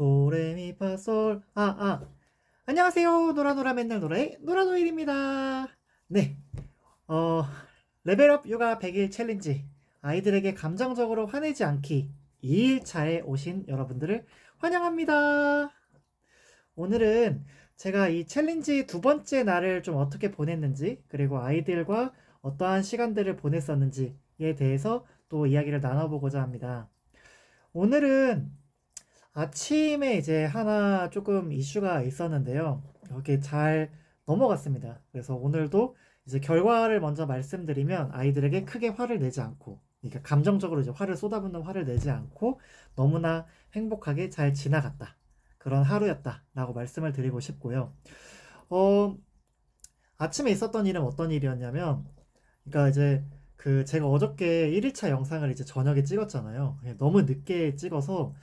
도레미파솔. 아 아. 안녕하세요. 노라노라 맨날 노라의 노라노일입니다. 네. 어, 레벨업 요가 100일 챌린지. 아이들에게 감정적으로 화내지 않기 2일차에 오신 여러분들을 환영합니다. 오늘은 제가 이 챌린지 두 번째 날을 좀 어떻게 보냈는지 그리고 아이들과 어떠한 시간들을 보냈었는지에 대해서 또 이야기를 나눠보고자 합니다. 오늘은 아침에 이제 하나 조금 이슈가 있었는데요. 이렇게 잘 넘어갔습니다. 그래서 오늘도 이제 결과를 먼저 말씀드리면 아이들에게 크게 화를 내지 않고, 그러니까 감정적으로 이제 화를 쏟아붓는 화를 내지 않고 너무나 행복하게 잘 지나갔다. 그런 하루였다라고 말씀을 드리고 싶고요. 어, 아침에 있었던 일은 어떤 일이었냐면, 그러니까 이제 그 제가 어저께 1일차 영상을 이제 저녁에 찍었잖아요. 너무 늦게 찍어서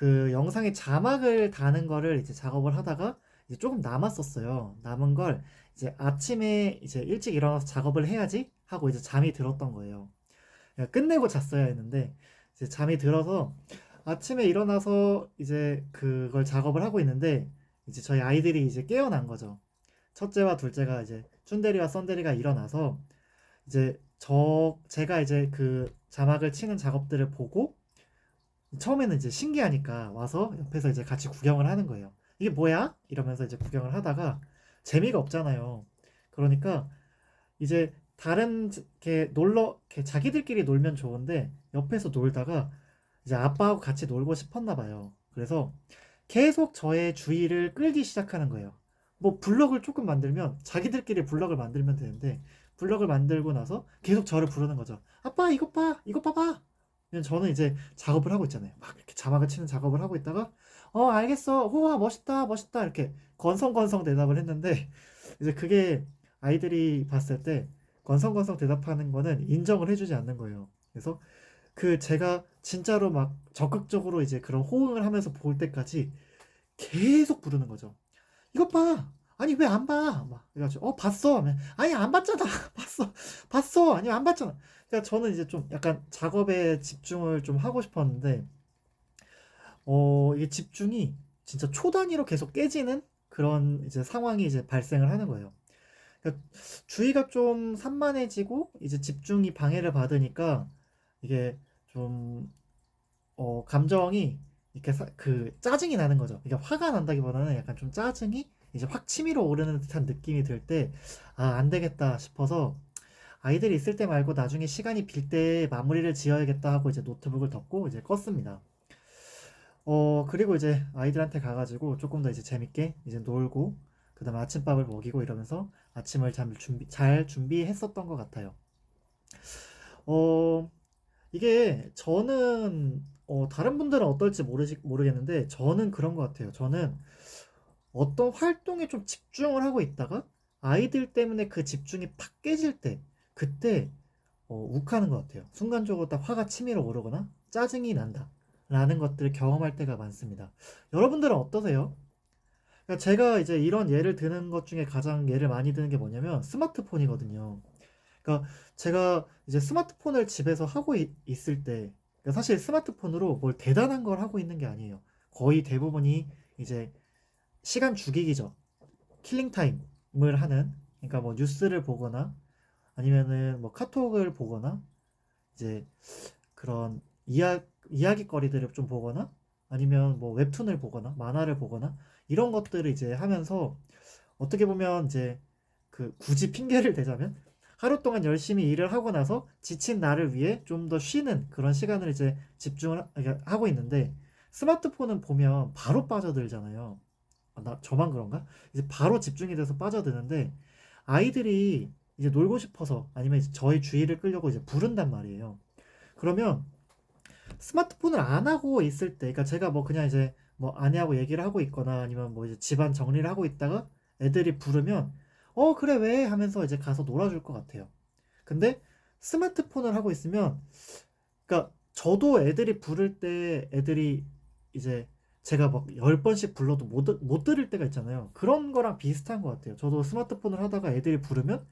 그 영상에 자막을 다는 거를 이제 작업을 하다가 이제 조금 남았었어요. 남은 걸 이제 아침에 이제 일찍 일어나서 작업을 해야지 하고 이제 잠이 들었던 거예요. 그러니까 끝내고 잤어야 했는데 이제 잠이 들어서 아침에 일어나서 이제 그걸 작업을 하고 있는데 이제 저희 아이들이 이제 깨어난 거죠. 첫째와 둘째가 이제 춘대리와 썬대리가 일어나서 이제 저 제가 이제 그 자막을 치는 작업들을 보고 처음에는 이제 신기하니까 와서 옆에서 이제 같이 구경을 하는 거예요. 이게 뭐야? 이러면서 이제 구경을 하다가 재미가 없잖아요. 그러니까 이제 다른 이렇게 놀러 이렇게 자기들끼리 놀면 좋은데 옆에서 놀다가 이제 아빠하고 같이 놀고 싶었나 봐요. 그래서 계속 저의 주의를 끌기 시작하는 거예요. 뭐 블럭을 조금 만들면 자기들끼리 블럭을 만들면 되는데 블럭을 만들고 나서 계속 저를 부르는 거죠. 아빠 이것 봐, 이것 봐봐. 저는 이제 작업을 하고 있잖아요. 막 이렇게 자막을 치는 작업을 하고 있다가 어 알겠어, 호와 멋있다, 멋있다 이렇게 건성건성 대답을 했는데 이제 그게 아이들이 봤을 때 건성건성 대답하는 거는 인정을 해주지 않는 거예요. 그래서 그 제가 진짜로 막 적극적으로 이제 그런 호응을 하면서 볼 때까지 계속 부르는 거죠. 이것 봐. 아니 왜 안 봐? 막 그래가지고 어 봤어. 아니 안 봤잖아 봤어 봤어. 아니 안 봤잖아. 그러니까 저는 이제 좀 약간 작업에 집중을 좀 하고 싶었는데 어 이게 집중이 진짜 초 단위로 계속 깨지는 그런 이제 상황이 이제 발생을 하는 거예요. 그러니까 주의가 좀 산만해지고 이제 집중이 방해를 받으니까 이게 좀 어, 감정이 이렇게 사, 그 짜증이 나는 거죠. 이게 화가 난다기보다는 약간 좀 짜증이 이제 확 치밀어 오르는 듯한 느낌이 들 때, 아, 안 되겠다 싶어서 아이들이 있을 때 말고 나중에 시간이 빌 때 마무리를 지어야겠다 하고 이제 노트북을 덮고 이제 껐습니다. 어, 그리고 이제 아이들한테 가가지고 조금 더 이제 재밌게 이제 놀고, 그 다음에 아침밥을 먹이고 이러면서 아침을 잘, 준비, 잘 준비했었던 것 같아요. 어, 이게 저는, 어, 다른 분들은 어떨지 모르지, 모르겠는데, 저는 그런 것 같아요. 저는 어떤 활동에 좀 집중을 하고 있다가 아이들 때문에 그 집중이 팍 깨질 때 그때 어, 욱하는 것 같아요. 순간적으로 딱 화가 치밀어 오르거나 짜증이 난다. 라는 것들을 경험할 때가 많습니다. 여러분들은 어떠세요? 그러니까 제가 이제 이런 예를 드는 것 중에 가장 예를 많이 드는 게 뭐냐면 스마트폰이거든요. 그러니까 제가 이제 스마트폰을 집에서 하고 있, 을때 그러니까 사실 스마트폰으로 뭘 대단한 걸 하고 있는 게 아니에요. 거의 대부분이 이제 시간 죽이기죠. 킬링 타임을 하는 그러니까 뭐 뉴스를 보거나 아니면은 뭐 카톡을 보거나 이제 그런 이야 이야기거리들을 좀 보거나 아니면 뭐 웹툰을 보거나 만화를 보거나 이런 것들을 이제 하면서 어떻게 보면 이제 그 굳이 핑계를 대자면 하루 동안 열심히 일을 하고 나서 지친 나를 위해 좀 더 쉬는 그런 시간을 이제 집중을 하고 있는데 스마트폰은 보면 바로 빠져들잖아요. 아, 나 저만 그런가? 이제 바로 집중이 돼서 빠져드는데 아이들이 이제 놀고 싶어서 아니면 이제 저의 주의를 끌려고 이제 부른단 말이에요. 그러면 스마트폰을 안 하고 있을 때, 그러니까 제가 뭐 그냥 이제 뭐 아내하고 얘기를 하고 있거나 아니면 뭐 이제 집안 정리를 하고 있다가 애들이 부르면 어 그래 왜 하면서 이제 가서 놀아줄 것 같아요. 근데 스마트폰을 하고 있으면 그러니까 저도 애들이 부를 때 애들이 이제 제가 막 10번씩 불러도 못, 못 들을 때가 있잖아요. 그런 거랑 비슷한 것 같아요. 저도 스마트폰을 하다가 애들이 부르면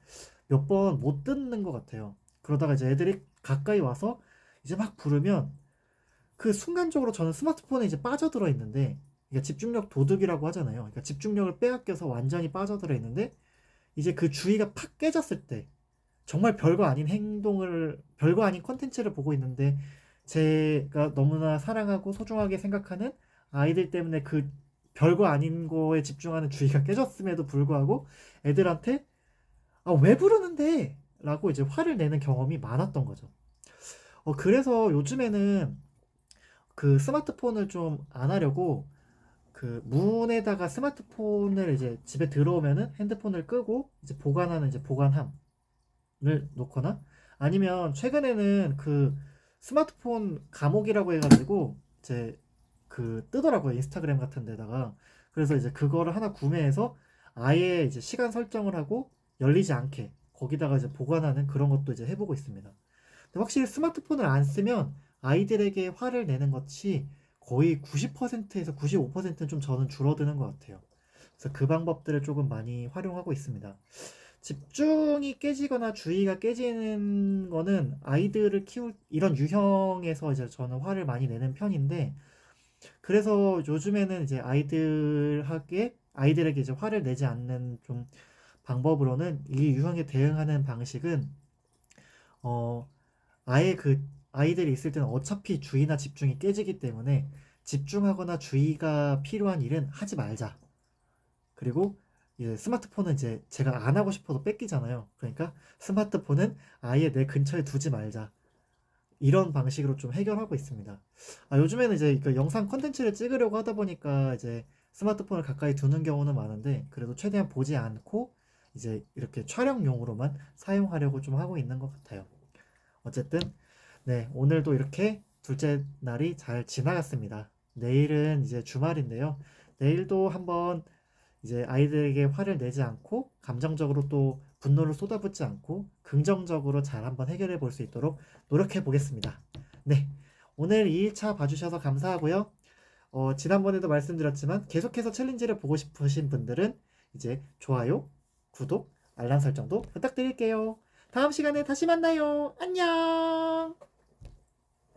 몇 번 못 듣는 것 같아요. 그러다가 이제 애들이 가까이 와서 이제 막 부르면 그 순간적으로 저는 스마트폰에 이제 빠져들어 있는데 그러니까 집중력 도둑이라고 하잖아요. 그러니까 집중력을 빼앗겨서 완전히 빠져들어 있는데 이제 그 주의가 팍 깨졌을 때 정말 별거 아닌 행동을 별거 아닌 컨텐츠를 보고 있는데 제가 너무나 사랑하고 소중하게 생각하는 아이들 때문에 그 별거 아닌 거에 집중하는 주의가 깨졌음에도 불구하고 애들한테 아, 왜 부르는데? 라고 이제 화를 내는 경험이 많았던 거죠. 어, 그래서 요즘에는 그 스마트폰을 좀 안 하려고 그 문에다가 스마트폰을 이제 집에 들어오면은 핸드폰을 끄고 이제 보관하는 이제 보관함을 놓거나 아니면 최근에는 그 스마트폰 감옥이라고 해가지고 이제 그 뜨더라고요 인스타그램 같은 데다가 그래서 이제 그거를 하나 구매해서 아예 이제 시간 설정을 하고 열리지 않게 거기다가 이제 보관하는 그런 것도 이제 해보고 있습니다. 근데 확실히 스마트폰을 안 쓰면 아이들에게 화를 내는 것이 거의 90%에서 95%는 좀 저는 줄어드는 것 같아요. 그래서 그 방법들을 조금 많이 활용하고 있습니다. 집중이 깨지거나 주의가 깨지는 거는 아이들을 키울 이런 유형에서 이제 저는 화를 많이 내는 편인데 그래서 요즘에는 이제 아이들에게 아이들에게 이제 화를 내지 않는 좀 방법으로는 이 유형에 대응하는 방식은 어 아예 그 아이들이 있을 때는 어차피 주의나 집중이 깨지기 때문에 집중하거나 주의가 필요한 일은 하지 말자. 그리고 이제 스마트폰은 이제 제가 안 하고 싶어도 뺏기잖아요. 그러니까 스마트폰은 아예 내 근처에 두지 말자. 이런 방식으로 좀 해결하고 있습니다. 아, 요즘에는 이제 그 영상 컨텐츠를 찍으려고 하다 보니까 이제 스마트폰을 가까이 두는 경우는 많은데 그래도 최대한 보지 않고 이제 이렇게 촬영용으로만 사용하려고 좀 하고 있는 것 같아요. 어쨌든 네, 오늘도 이렇게 둘째 날이 잘 지나갔습니다. 내일은 이제 주말인데요. 내일도 한번 이제 아이들에게 화를 내지 않고 감정적으로 또 분노를 쏟아붓지 않고 긍정적으로 잘 한번 해결해 볼 수 있도록 노력해 보겠습니다. 네. 오늘 2일차 봐주셔서 감사하고요. 어, 지난번에도 말씀드렸지만 계속해서 챌린지를 보고 싶으신 분들은 이제 좋아요, 구독, 알람 설정도 부탁드릴게요. 다음 시간에 다시 만나요. 안녕!